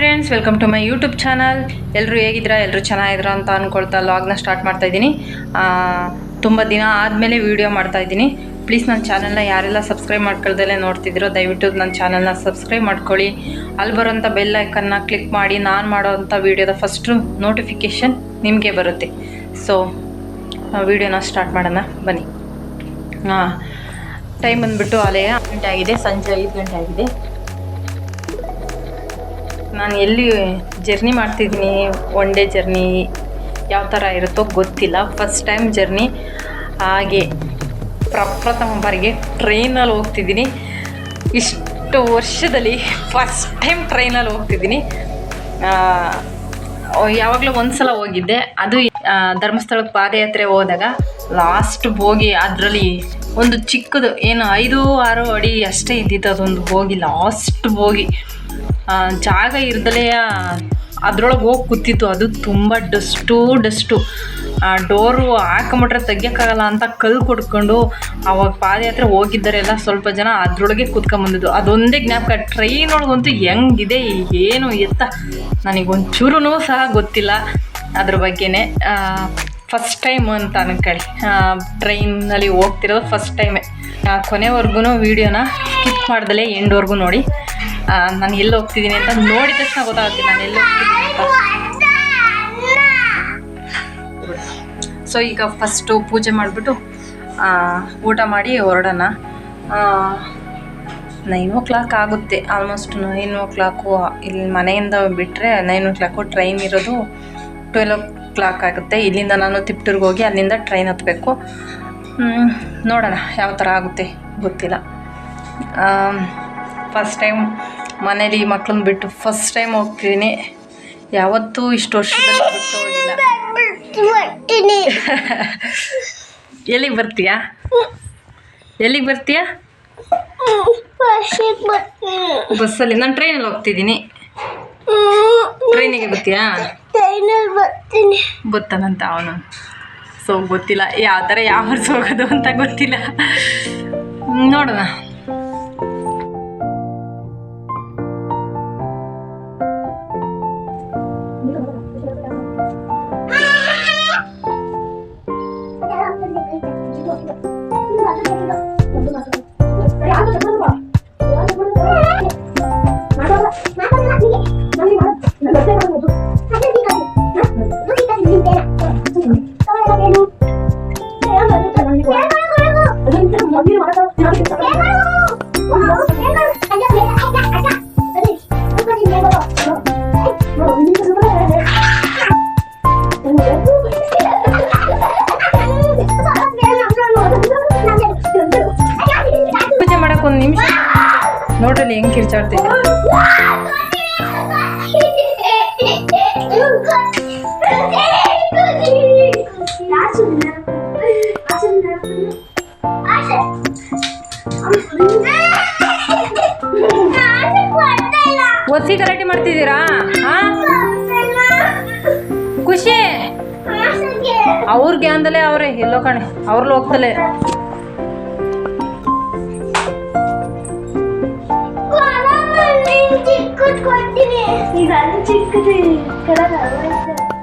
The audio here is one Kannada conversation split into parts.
Friends welcome to my YouTube channel ಎಲ್ಲರೂ ಹೇಗಿದ್ದೀರಾ? ಎಲ್ಲರೂ ಚೆನ್ನಾಗಿದ್ದೀರಾ ಅಂತ ಅಂದ್ಕೊಳ್ತಾ ಲಾಗ್ನ ಸ್ಟಾರ್ಟ್ ಮಾಡ್ತಾ ಇದ್ದೀನಿ. ತುಂಬ ದಿನ ಆದಮೇಲೆ ವೀಡಿಯೋ ಮಾಡ್ತಾ ಇದ್ದೀನಿ. ಪ್ಲೀಸ್ ನನ್ನ ಚಾನಲ್ನ ಯಾರೆಲ್ಲ ಸಬ್ಸ್ಕ್ರೈಬ್ ಮಾಡ್ಕೊಳ್ದಲ್ಲೇ ನೋಡ್ತಿದ್ದೀರೋ, ದಯವಿಟ್ಟು ನನ್ನ ಚಾನಲ್ನ ಸಬ್ಸ್ಕ್ರೈಬ್ ಮಾಡ್ಕೊಳ್ಳಿ. ಅಲ್ಲಿ ಬರೋಂಥ ಬೆಲ್ ಐಕನ್ನ ಕ್ಲಿಕ್ ಮಾಡಿ, ನಾನು ಮಾಡೋವಂಥ ವೀಡಿಯೋದ ಫಸ್ಟು ನೋಟಿಫಿಕೇಷನ್ ನಿಮಗೆ ಬರುತ್ತೆ. ಸೊ ವೀಡಿಯೋನ ಸ್ಟಾರ್ಟ್ ಮಾಡೋಣ, ಬನ್ನಿ. ಹಾಂ ಟೈಮ್ ಬಂದುಬಿಟ್ಟು ಅಲೆಯ ಗಂಟೆ ಆಗಿದೆ, ಸಂಜೆ ಐದು ಗಂಟೆ ಆಗಿದೆ. ನಾನು ಎಲ್ಲಿ ಜರ್ನಿ ಮಾಡ್ತಿದ್ದೀನಿ ಒನ್ ಡೇ ಜರ್ನಿ ಯಾವ ಥರ ಇರುತ್ತೋ ಗೊತ್ತಿಲ್ಲ. ಫಸ್ಟ್ ಟೈಮ್ ಜರ್ನಿ ಹಾಗೆ ಪ್ರಪ್ರಥಮ ಬಾರಿಗೆ ಟ್ರೈನಲ್ಲಿ ಹೋಗ್ತಿದ್ದೀನಿ. ಇಷ್ಟು ವರ್ಷದಲ್ಲಿ ಫಸ್ಟ್ ಟೈಮ್ ಟ್ರೈನಲ್ಲಿ ಹೋಗ್ತಿದ್ದೀನಿ. ಯಾವಾಗಲೂ ಒಂದು ಸಲ ಹೋಗಿದ್ದೆ. ಅದು ಧರ್ಮಸ್ಥಳದ ಪಾದಯಾತ್ರೆ ಹೋದಾಗ ಲಾಸ್ಟ್ ಹೋಗಿ ಅದರಲ್ಲಿ ಒಂದು ಚಿಕ್ಕದು, ಏನು ಐದು, ಆರು ಅಡಿ ಅಷ್ಟೇ ಇದ್ದಿತ್ತು. ಅದೊಂದು ಹೋಗಿ ಲಾಸ್ಟ್ ಹೋಗಿ ಜಾಗ ಇರ್ದಲೇ ಅದ್ರೊಳಗೆ ಹೋಗಿ ಕೂತಿತ್ತು. ಅದು ತುಂಬ ಡಸ್ಟು ಡಸ್ಟು. ಆ, ಡೋರು ಹಾಕೊಂಬಿಟ್ರೆ ತೆಗಿಯೋಕ್ಕಾಗಲ್ಲ ಅಂತ ಕಲ್ಲು ಕೊಡ್ಕೊಂಡು ಅವಾಗ ಪಾದಯಾತ್ರೆ ಹೋಗಿದ್ದಾರೆಲ್ಲ ಸ್ವಲ್ಪ ಜನ ಅದರೊಳಗೆ ಕೂತ್ಕೊಂಬಂದಿದ್ದು ಅದೊಂದೇ ಜ್ಞಾಪಕ. ಟ್ರೈನ್ ಒಳಗಂತೂ ಹೆಂಗಿದೆ, ಏನು ಎತ್ತ? ನನಗೊಂಚೂರು ಸಹ ಗೊತ್ತಿಲ್ಲ. ಅದ್ರ ಬಗ್ಗೆನೇ ಫಸ್ಟ್ ಟೈಮ್ ಅಂತ ಅನ್ಕೊಳ್ಳಿ. ಟ್ರೈನಲ್ಲಿ ಹೋಗ್ತಿರೋದು ಫಸ್ಟ್ ಟೈಮೇ ಕೊನೆವರೆಗೂ ವೀಡಿಯೋನ ಸ್ಕಿಪ್ ಮಾಡ್ದಲೇ ಎಂಡ್ವರೆಗೂ ನೋಡಿ. ನಾನು ಎಲ್ಲಿ ಹೋಗ್ತಿದ್ದೀನಿ ಅಂತ ನೋಡಿದ ತಕ್ಷಣ ಗೊತ್ತಾಗುತ್ತೆ ನಾನು ಎಲ್ಲಿ ಹೋಗ್ತಿದ್ದೀನಿ ಸೊ ಈಗ ಫಸ್ಟು ಪೂಜೆ ಮಾಡಿಬಿಟ್ಟು ಊಟ ಮಾಡಿ ಹೊರಡೋಣ. ನೈನ್ ಓ ಕ್ಲಾಕ್ ಆಗುತ್ತೆ. ಆಲ್ಮೋಸ್ಟ್ ನೈನ್ ಓ ಕ್ಲಾಕು ಇಲ್ಲಿ ಮನೆಯಿಂದ ಬಿಟ್ಟರೆ ನೈನ್ ಓ ಕ್ಲಾಕು ಟ್ರೈನ್ ಇರೋದು ಟ್ವೆಲ್ ಓ ಕ್ಲಾಕ್ ಆಗುತ್ತೆ. ಇಲ್ಲಿಂದ ನಾನು ತಿಪ್ಟೂರ್ಗೆ ಹೋಗಿ ಅಲ್ಲಿಂದ ಟ್ರೈನ್ ಹತ್ತಬೇಕು ನೋಡೋಣ ಯಾವ ಥರ ಆಗುತ್ತೆ. ಗೊತ್ತಿಲ್ಲ. ಫಸ್ಟ್ ಟೈಮ್ ಮನೇಲಿ ಮಕ್ಕಳನ್ನ ಬಿಟ್ಟು ಫಸ್ಟ್ ಟೈಮ್ ಹೋಗ್ತೀನಿ. ಯಾವತ್ತೂ ಇಷ್ಟು ವರ್ಷದಲ್ಲಿ ಎಲ್ಲಿಗೆ ಬರ್ತೀಯಾ? ಎಲ್ಲಿಗೆ ಬರ್ತೀಯಾ? ಬಸ್ಸಲ್ಲಿ. ನಾನು ಟ್ರೈನಲ್ಲಿ ಹೋಗ್ತಿದ್ದೀನಿ. ಟ್ರೈನಿಗೆ ಬರ್ತೀಯಾ? ಗೊತ್ತಾನಂತ ಅವನು. ಸೊ ಗೊತ್ತಿಲ್ಲ. ಯಾವ ಥರ ಯಾವ ಹೋಗೋದು ಅಂತ ಗೊತ್ತಿಲ್ಲ. ನೋಡೋಣ. ಒಸಿ ಗಲಾಟೆ ಮಾಡ್ತಿದ್ದೀರಾ? ಹಾ ಖುಷಿ. ಅವ್ರ ಜ್ಞಾನದಲ್ಲೇ ಅವ್ರೆ ಎಲ್ಲೋ ಕಣೆ. ಅವ್ರಲ್ಲಿ ಹೋಗ್ತಲೇ ಈಗ ಚಿಕ್ಕದು ಕೆಳಗೆ ನೀನು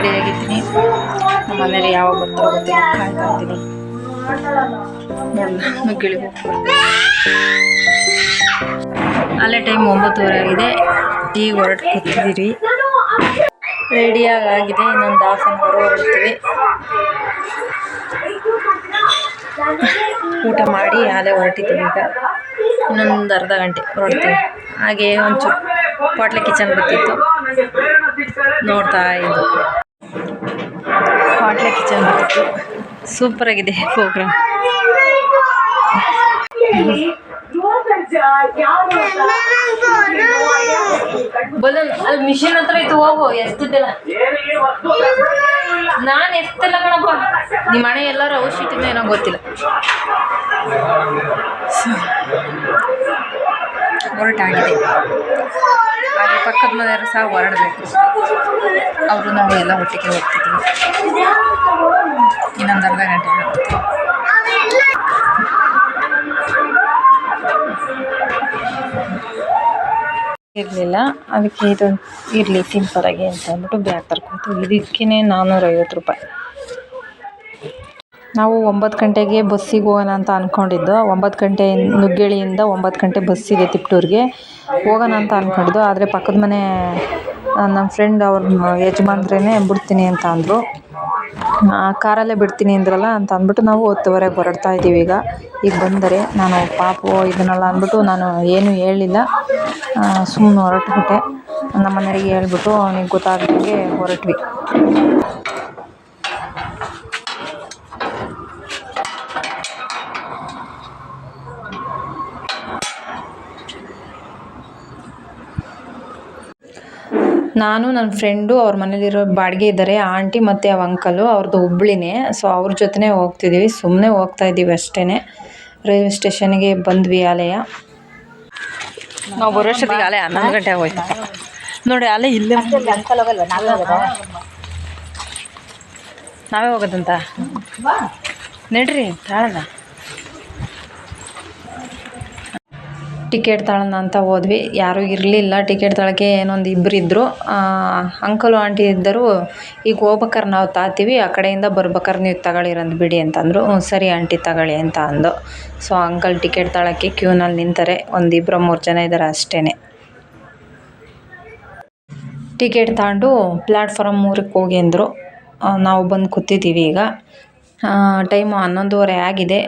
ರೆಡಿ ಆಗಿದ್ದೀನಿ ನಮ್ಮ ಮನೇಲಿ ಯಾವಾಗ ಬರ್ತಾರೋ ಗೊತ್ತಿಲ್ಲ. ಕಾಯ್ತಾ ಇದ್ದೀನಿ ನೋಡೋಣ ನುಗ್ಗಿಳಿಗೆ ಹೋಗ್ಬರ್ತೀನಿ ಅಲ್ಲೇ ಟೈಮ್ ಒಂಬತ್ತುವರೆ ಆಗಿದೆ. ಈಗ ಹೊರಟು ಕೂತಿದ್ದೀರಿ ರೆಡಿಯಾಗಿ ಆಗಿದೆ ಇನ್ನೊಂದು ಹಾಫ್ ಆನ್ ಅವರ್ ಹೊರಡ್ತೀವಿ. ಊಟ ಮಾಡಿ ಅಲ್ಲೇ ಹೊರಟಿದ್ದೀವಿ ಈಗ. ಇನ್ನೊಂದು ಅರ್ಧ ಗಂಟೆ ಹೊರಡ್ತೀವಿ. ಹಾಗೆ ಒಂಚೂರು ಪಾಟ್ಲೆ ಕಿಚನ್ ಬರ್ತಿತ್ತು. ನೋಡ್ತಾ ಇದ್ದು ಹೋಟ್ಲೆ ಕಿಚನ್ ಬರ್ತಿತ್ತು ಸೂಪರಾಗಿದೆ ಪ್ರೋಗ್ರಾಮ್ ಅಲ್ಲಿ ಮಿಷಿನ್ ಹತ್ರ ಇತ್ತು, ಹೋಗು ಎಷ್ಟಿದ್ದೆಲ್ಲ ನಾನು ಎಸ್ತಿಲ್ಲ ಕಣಪ್ಪ. ನಿಮ್ಮ ಮನೆ ಎಲ್ಲರೂ ಔಷಧಿ ಏನೋ ಗೊತ್ತಿಲ್ಲ. ಹೊರಟಾಗಿದೆ. ಹಾಗೆ ಪಕ್ಕದ ಮನೆಯವರು ಸಹ ಹೊರಡಬೇಕು. ಅವರು ನಾವು ಎಲ್ಲ ಒಟ್ಟಿಗೆ ಹೋಗ್ತಿದ್ವಿ ಇನ್ನೊಂದು ಅರ್ಧ ಗಂಟೆ ಆಗುತ್ತೆ. ಇರಲಿಲ್ಲ. ಅದಕ್ಕೆ ಇದು ಇರಲಿ ಸಿಂಪಲಾಗಿ ಅಂತ ಅಂದ್ಬಿಟ್ಟು ಬ್ಯಾಗ್ ತರ್ಕೊತೀವಿ ಇದಕ್ಕೇ ನಾನ್ನೂರೈವತ್ತು ರೂಪಾಯಿ. ನಾವು ಒಂಬತ್ತು ಗಂಟೆಗೆ ಬಸ್ಸಿಗೆ ಹೋಗೋಣ ಅಂತ ಅಂದ್ಕೊಂಡಿದ್ದು ಒಂಬತ್ತು ಗಂಟೆ ನುಗ್ಗೇಳಿಯಿಂದ ಒಂಬತ್ತು ಗಂಟೆ ಬಸ್ಸಿದೆ ತಿಪ್ಟೂರಿಗೆ. ಹೋಗೋಣ ಅಂತ ಅಂದ್ಕೊಂಡಿದ್ದು ಆದರೆ ಪಕ್ಕದ ಮನೆ ನಮ್ಮ ಫ್ರೆಂಡ್ ಅವ್ರ ಯಜಮಾನ್ರೇ ಬಿಡ್ತೀನಿ ಅಂತ ಅಂದರು. ಕಾರಲ್ಲೇ ಬಿಡ್ತೀನಿ ಅಂದ್ರಲ್ಲ ಅಂತ ಅಂದ್ಬಿಟ್ಟು ನಾವು ಹತ್ತುವರೆಗೆ ಹೊರಡ್ತಾ ಇದ್ದೀವಿ ಈಗ. ಈಗ ಬಂದರೆ ನಾನು ಪಾಪು ಇದನ್ನೆಲ್ಲ ಅಂದ್ಬಿಟ್ಟು ನಾನು ಏನೂ ಹೇಳಿಲ್ಲ. ಸುಮ್ಮನೆ ಹೊರಟ್ಬಿಟ್ಟೆ. ನಮ್ಮ ಮನೆಯವರಿಗೆ ಹೇಳ್ಬಿಟ್ಟು ಅವನಿಗೆ ಗೊತ್ತಾಗದಂಗೆ ಹೊರಟ್ವಿ. ನಾನು ನನ್ನ ಫ್ರೆಂಡು ಅವ್ರ ಮನೇಲಿರೋ ಬಾಡಿಗೆ ಇದ್ದಾರೆ ಆಂಟಿ ಮತ್ತು ಅವ ಅಂಕಲು ಅವ್ರದ್ದು ಹುಬ್ಳಿನೇ. ಸೊ ಅವ್ರ ಜೊತೆನೇ ಹೋಗ್ತಿದ್ದೀವಿ ಸುಮ್ಮನೆ ಹೋಗ್ತಾ ಇದ್ದೀವಿ ಅಷ್ಟೇ ರೈಲ್ವೆ ಸ್ಟೇಷನ್ಗೆ ಬಂದ್ವಿ ಆಲಯ. ನಾವು ಬರೋಷ್ಟೊತ್ತಿಗೆ ಆಲಯ ಹನ್ನೊಂದು ಗಂಟೆ ಆಗೋಯ್ತು. ನೋಡಿ ಅಲೆ ಇಲ್ಲೇ ನಾವೇ ಹೋಗೋದಂತ? ನಡ್ರಿ ತಾಳದ ಟಿಕೆಟ್ ತಗೊಳ್ಳೋಣ ಅಂತ ಹೋದ್ವಿ. ಯಾರೂ ಇರಲಿಲ್ಲ. ಟಿಕೆಟ್ ತಾಳಕ್ಕೆ ಏನೊಂದು ಇಬ್ಬರು ಇದ್ದರು ಅಂಕಲು ಆಂಟಿ ಇದ್ದರು. ಈಗ ಹೋಗ್ಬೇಕಾರೆ ನಾವು ತಾತೀವಿ. ಆ ಕಡೆಯಿಂದ ಬರ್ಬೇಕಾರೆ ನೀವು ತಗೊಳ್ಳಿರಂದು ಬಿಡಿ ಅಂತಂದರು. ಹ್ಞೂ, ಸರಿ ಆಂಟಿ ತಗೊಳ್ಳಿ ಅಂತ ಅಂದು. ಸೊ ಅಂಕಲ್ ಟಿಕೆಟ್ ತಾಳಕ್ಕೆ ಕ್ಯೂನಲ್ಲಿ ನಿಂತಾರೆ. ಒಂದು ಇಬ್ಬರು ಮೂರು ಜನ ಇದ್ದಾರೆ ಅಷ್ಟೇ ಟಿಕೆಟ್ ತಗೊಂಡು ಪ್ಲ್ಯಾಟ್ಫಾರಮ್ ಮೂರಕ್ಕೆ ಹೋಗಿ ಅಂದರು. ನಾವು ಬಂದು ಕೂತಿದ್ದೀವಿ ಈಗ. ಟೈಮು ಹನ್ನೊಂದುವರೆ ಆಗಿದೆ.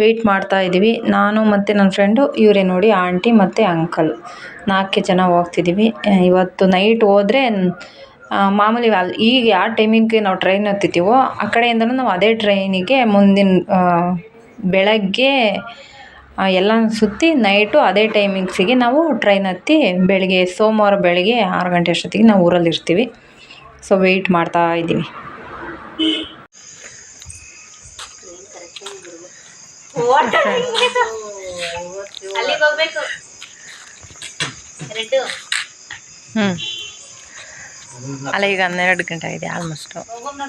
ವೆಯ್ಟ್ ಮಾಡ್ತಾ ಇದ್ದೀವಿ. ನಾನು ಮತ್ತು ನನ್ನ ಫ್ರೆಂಡು, ಇವರೇ ನೋಡಿ ಆಂಟಿ ಮತ್ತು ಅಂಕಲ್. ನಾಲ್ಕೇ ಜನ ಹೋಗ್ತಿದ್ದೀವಿ. ಇವತ್ತು ನೈಟ್ ಹೋದರೆ ಮಾಮೂಲಿ ಅಲ್ಲಿ ಈಗ ಯಾವ ಟೈಮಿಗೆ ನಾವು ಟ್ರೈನ್ ಹತ್ತಿತೀವೋ ಆ ಕಡೆಯಿಂದಲೂ ನಾವು ಅದೇ ಟ್ರೈನಿಗೆ ಮುಂದಿನ ಬೆಳಗ್ಗೆ ಎಲ್ಲ ಸುತ್ತಿ ನೈಟು ಅದೇ ಟೈಮಿಂಗ್ಸಿಗೆ ನಾವು ಟ್ರೈನ್ ಹತ್ತಿ ಬೆಳಗ್ಗೆ, ಸೋಮವಾರ ಬೆಳಗ್ಗೆ ಆರು ಗಂಟೆ ಅಷ್ಟೊತ್ತಿಗೆ ನಾವು ಊರಲ್ಲಿ ಇರ್ತೀವಿ ಸೊ ವೆಯ್ಟ್ ಮಾಡ್ತಾ ಇದ್ದೀವಿ. ಅಲ್ಲಿಗೆ ಹೋಗ್ಬೇಕು. ರೆಡ್ಡು ಹ್ಞೂ ಅಲ್ಲ ಈಗ ಹನ್ನೆರಡು ಗಂಟೆ ಆಗಿದೆ ಆಲ್ಮೋಸ್ಟ್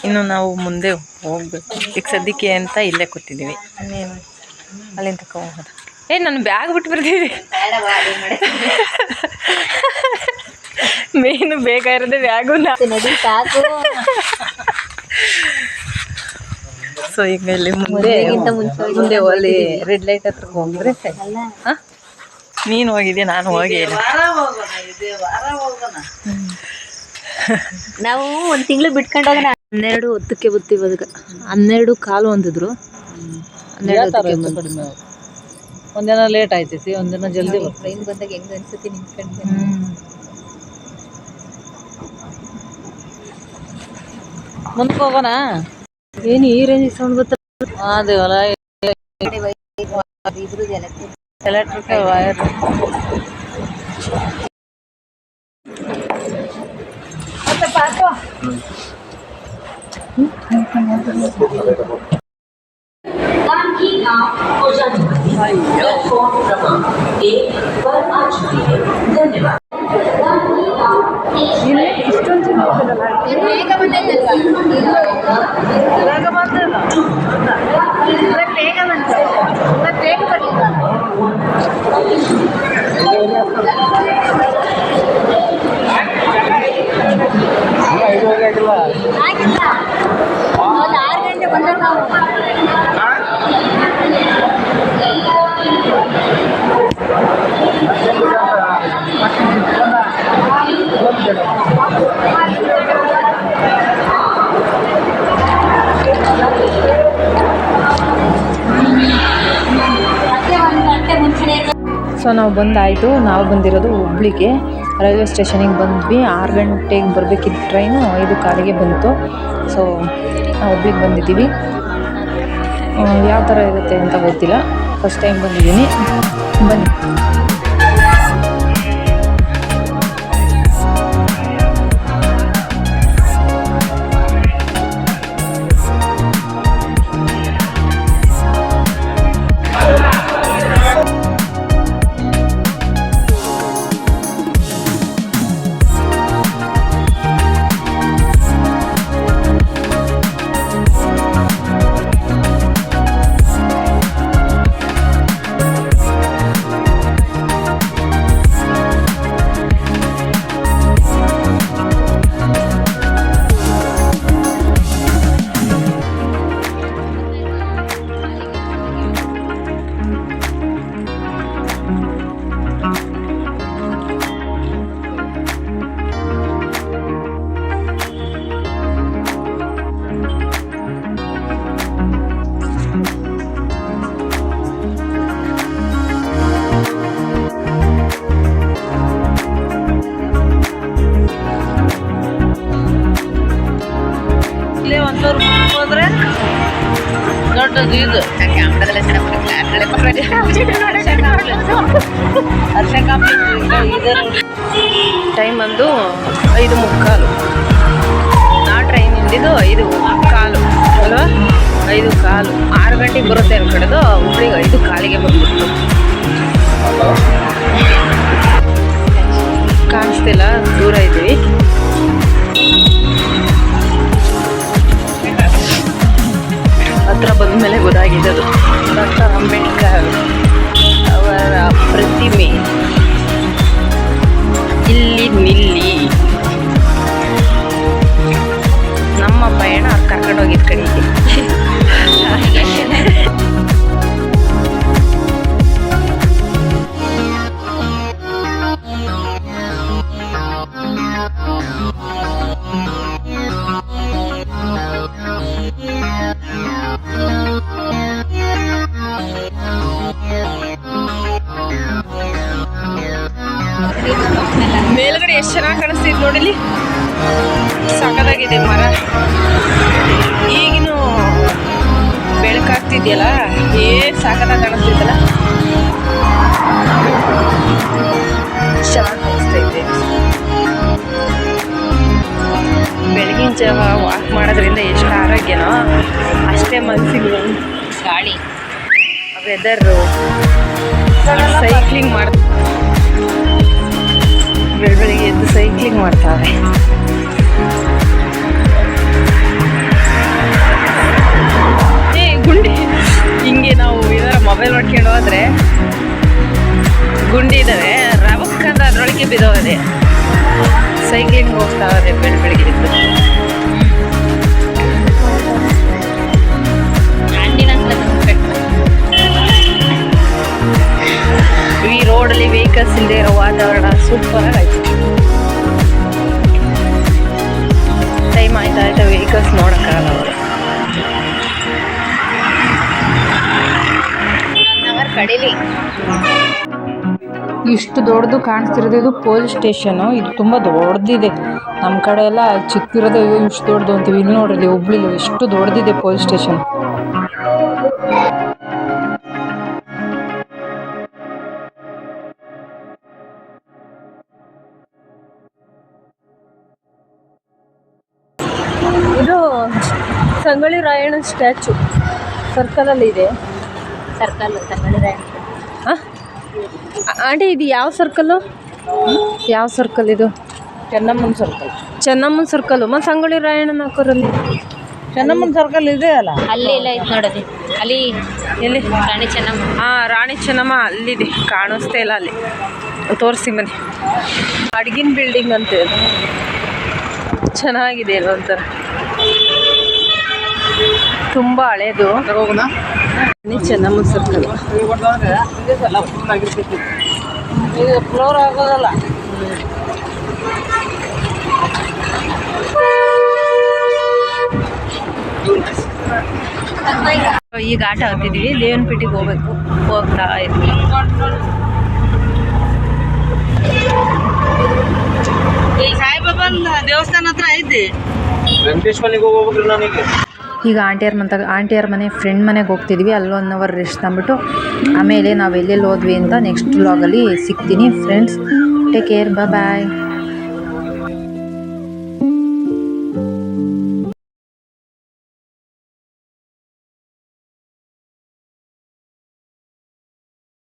ಇನ್ನು ನಾವು ಮುಂದೆ ಹೋಗ್ಬೇಕು. ಈಗ ಸದ್ಯಕ್ಕೆ ಅಂತ ಇಲ್ಲೇ ಕೂತಿದ್ದೀವಿ. ಇನ್ನೇನು ಅಲ್ಲಿಂದ ತಕ ಹೋಗೋದು. ಏ ನಾನು ಬ್ಯಾಗ್ ಬಿಟ್ಟು ಬರ್ತಿದ್ದೆ. ಮೀನು ಬೇಕಾಗಿರೋದೇ ಬ್ಯಾಗು ನಡಿ ಸಾಕು. ಸೊ ಈಗ ಇಲ್ಲಿ ಮುಂದೆ ಹೋಗಿ ಮುಂದೆ ಅಲ್ಲಿ ರೆಡ್ ಲೈಟ್ ಹತ್ರ ಹೋಗಿದ್ರೆ ನೀನು ಹೋಗಿದ್ಯಾ? ನಾನು ಹೋಗಿಲ್ಲ ಇಲ್ಲ. ನಾವು ಒಂದು ತಿಂಗಳು ಬಿಟ್ಕೊಂಡಾಗ ಹನ್ನೆರಡು ಹೊತ್ತಕ್ಕೆ ಬತ್ತೀವಿ ಅದಕ್ಕೆ ಹನ್ನೆರಡು ಕಾಲು ಹೊಂದಿದ್ರು. ಹನ್ನೆರಡು. ಒಂದಿನ ಲೇಟ್ ಆಯ್ತೈತಿ ಒಂದೇನ ಜಲ್ದಿ ಟ್ರೈನ್ ಬಂದಾಗ ಹೆಂಗ್ ಅನ್ಸುತ್ತೆ ನಿಂತ್ಕೊಂಡು. ಮುಂದಕ್ಕೆ ಹೋಗೋಣ? ಏನು ಈ ರೇಂಜ್ ಸೌಂಡ್ ಗೊತ್ತ ಅದೇವಲ್ಲ ಇದ್ರದ್ದು ಎಲೆಕ್ಟ್ರಿಕ್ ಎಲೆಕ್ಟ್ರಿಕ್ ವೈರ್ ಬೇಗ ಸೊ ನಾವು ಬಂದಾಯಿತು. ನಾವು ಬಂದಿರೋದು ಹುಬ್ಳಿಗೆ. ರೈಲ್ವೆ ಸ್ಟೇಷನಿಗೆ ಬಂದ್ವಿ. ಆರು ಗಂಟೆಗೆ ಬರಬೇಕಿದ್ದ ಟ್ರೈನು ಐದು ಕಾಲಿಗೆ ಬಂತು. ಸೊ, ನಾವು ಹುಬ್ಳಿಗೆ ಬಂದಿದ್ದೀವಿ. ಯಾವ ಥರ ಇರುತ್ತೆ ಅಂತ ಗೊತ್ತಿಲ್ಲ. ಫಸ್ಟ್ ಟೈಮ್ ಬಂದಿದ್ದೀನಿ. ಬನ್ನಿ. ಹಿಂದಿದ್ದು ಐದು ಕಾಲು, ಅಲ್ವಾ? ಐದು ಕಾಲು. ಆರು ಗಂಟೆಗೆ ಬರುತ್ತೆ ಅನ್ಕಡೆದು ಹುಬ್ಳಿಗೆ ಐದು ಕಾಲಿಗೆ ಬಂದ್ಬಿಟ್ಟು ಕಾಣಿಸ್ತಿಲ್ಲ? ದೂರ ಇದ್ದೀವಿ. ಹತ್ರ ಬಂದ ಮೇಲೆ ಗೊತ್ತಾಗಿದ್ದದು ಡಾಕ್ಟರ್ ಅಂಬೇಡ್ಕರ್ ಅವರ ಪ್ರತಿಮೆ. ಇಲ್ಲಿ ನಿಲ್ಲಿ. ಸಖತ್ತಾಗಿದೆ ಮರ. ಈಗಿನೂ ಬೆಳಕಾಗ್ತಿದ್ಯಲ್ಲ ಏ ಸಾಕದ ಕಾಣಿಸ್ತಿದ್ದಲ್ಲ ಚೆನ್ನಾಗಿ ಕಾಣಿಸ್ತೈತೆ ಬೆಳಗಿನ ಜಾವ ವಾಕ್ ಮಾಡೋದ್ರಿಂದ ಎಷ್ಟು ಆರೋಗ್ಯನೋ ಅಷ್ಟೇ ಮನಸ್ಸಿಗೆ ಗಾಳಿ. ವೆದರು ಸೈಕ್ಲಿಂಗ್ ಮಾಡ್ತಾರೆ ಬೆಳ ಎದ್ದು ಸೈಕ್ಲಿಂಗ್ ಮಾಡ್ತಾವೆ ಮೊಬೈಲ್ ನೋಡ್ಕೊಂಡು ಹೋದ್ರೆ ಗುಂಡಿ ಇದ್ದಾವೆ ರವಕ್ಕಂದ್ರೆ ಅದರೊಳಗೆ ಬಿದ್ದೋದೆ ಸೈಕ್ಲಿಂಗ್ ಹೋಗ್ತಾವ್ರೆ ಬೆಳ ಬೆಳಿಗ್ಗೆ ಎದ್ದು ಈ ರೋಡಲ್ಲಿ ವೆಹಿಕಲ್ಸ್ ಇಲ್ಲದೆ ಇರೋ ವಾತಾವರಣ ಸೂಪರ್ ಆಯ್ತು. ಇಷ್ಟು ದೊಡ್ಡದು ಕಾಣಿಸ್ತಿರೋದು ಇದು ಪೊಲೀಸ್ ಸ್ಟೇಷನ್. ಇದು ತುಂಬ ದೊಡ್ಡದಿದೆ. ನಮ್ಮ ಕಡೆ ಎಲ್ಲ ಚಿಕ್ಕದಿರೋದೇ ಇದು ಇಷ್ಟು ದೊಡ್ಡದು ಅಂತೀವಿ. ಇಲ್ಲಿ ನೋಡ್ರಿ ಹುಬ್ಳಿ ಇಷ್ಟು ಎಷ್ಟು ದೊಡ್ಡದಿದೆ ಪೊಲೀಸ್ ಸ್ಟೇಷನ್. ಇದು ಸಂಗೊಳ್ಳಿ ರಾಯಣ್ಣ ಸ್ಟ್ಯಾಚು. ಸರ್ಕಲಲ್ಲಿ ಇದೆ. ಸರ್ಕಲ್ ತಗೊಂಡಿದೆ ಆಂಟಿ ಇದು ಯಾವ ಸರ್ಕಲ್ಲು ಯಾವ ಸರ್ಕಲ್ ಇದು? ಚೆನ್ನಮ್ಮನ ಸರ್ಕಲ್ ಚೆನ್ನಮ್ಮನ ಸರ್ಕಲ್ ಮತ್ತು ಸಂಗೊಳ್ಳಿ ರಾಯಣ್ಣನ ಹಾಕೋರಲ್ಲಿ ಚೆನ್ನಮ್ಮನ ಸರ್ಕಲ್ ಇದೆ ಅಲ್ಲ? ಅಲ್ಲಿ ಇಲ್ಲ ಐತೆ ನೋಡೋದು. ಅಲ್ಲಿ ಎಲ್ಲಿ? ರಾಣಿ ಚೆನ್ನಮ್ಮ. ಹಾಂ ರಾಣಿ ಚೆನ್ನಮ್ಮ ಅಲ್ಲಿದೆ. ಕಾಣಿಸ್ತಾ ಇಲ್ಲ ಅಲ್ಲಿ. ತೋರಿಸಿ ಮನೆ ಅಡ್ಗಿನ ಬಿಲ್ಡಿಂಗ್ ಅಂತ ಇದೆ ಚೆನ್ನಾಗಿದೆ ಅಲ್ವ ಒಂಥರ. ತುಂಬ ಹಳೇದು. ಚೆನ್ನಮ್ಮ ಸರ್ಕಲ್. ಈಗ ಫ್ಲೋರ್ ಆಗೋದಲ್ಲ ಈಗ ಆಟ ಹತ್ತಿದೀವಿ ದೇವನಪೇಟೆಗೆ ಹೋಗ್ಬೇಕು ಹೋಗ್ತಾ ಇದ್ವಿ ಸಾಯಿಬಾಬನ್ ದೇವಸ್ಥಾನ ಹತ್ರ ಐತಿ. ವೆಂಕಟೇಶ್ವರಿಗೆ ಹೋಗ್ಬೇಕು ನನಗೆ ಈಗ ಆಂಟಿಯರ್ ಮಂತ ಆಂಟಿಯರ್ ಮನೆ ಫ್ರೆಂಡ್ ಮನೆಗೆ ಹೋಗ್ತಿದ್ವಿ. ಅಲ್ಲಿ ಒನ್ ಅವರ್ ರೆಸ್ಟ್ ತಂದ್ಬಿಟ್ಟು ಆಮೇಲೆ ನಾವು ಎಲ್ಲೆಲ್ಲಿ ಹೋದ್ವಿ ಅಂತ ನೆಕ್ಸ್ಟ್ ವ್ಲಾಗಲ್ಲಿ ಸಿಗ್ತೀನಿ ಫ್ರೆಂಡ್ಸ್ ಟೇಕ್ ಕೇರ್ ಬಾಯ್